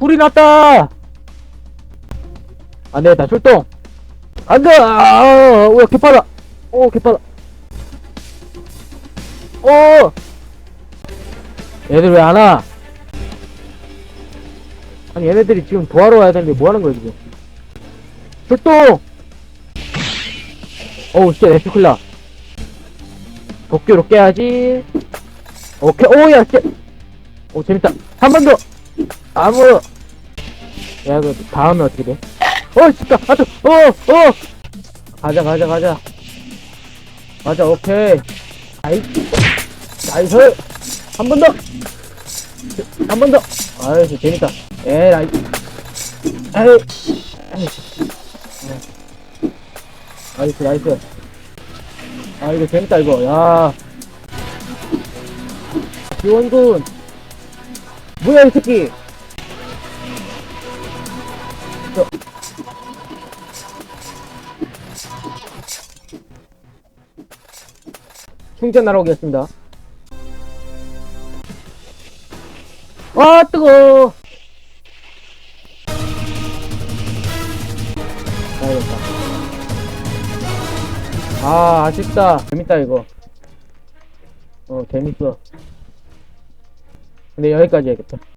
불이 났다! 안 되겠다, 출동! 아, 오, 개빨라! 오, 개빨라! 오! 얘들 왜 안 와? 아니, 얘네들이 지금 도와러 와야 되는데 뭐 하는 거야, 지금? 출동! 어우, 씨, 에피클라. 도쿄로 깨야지. 오케이, 오야, 씨. 오, 재밌다. 한 번 더! 아무, 야, 이거 다음에 어떻게 돼? 어, 진짜, 아, 또, 어, 어! 가자, 가자, 가자. 가자, 오케이. 아이, 나이스! 한 번 더! 한 번 더! 아이씨, 재밌다. 에라이. 에이. 에이. 나이스, 나이스. 아, 이거 재밌다, 이거. 야. 지원군. 뭐야, 이 새끼. 저. 충전하러 오겠습니다. 아, 뜨거! 가야겠다. 아, 아쉽다. 재밌다, 이거. 어, 재밌어. 근데 여기까지 해야겠다.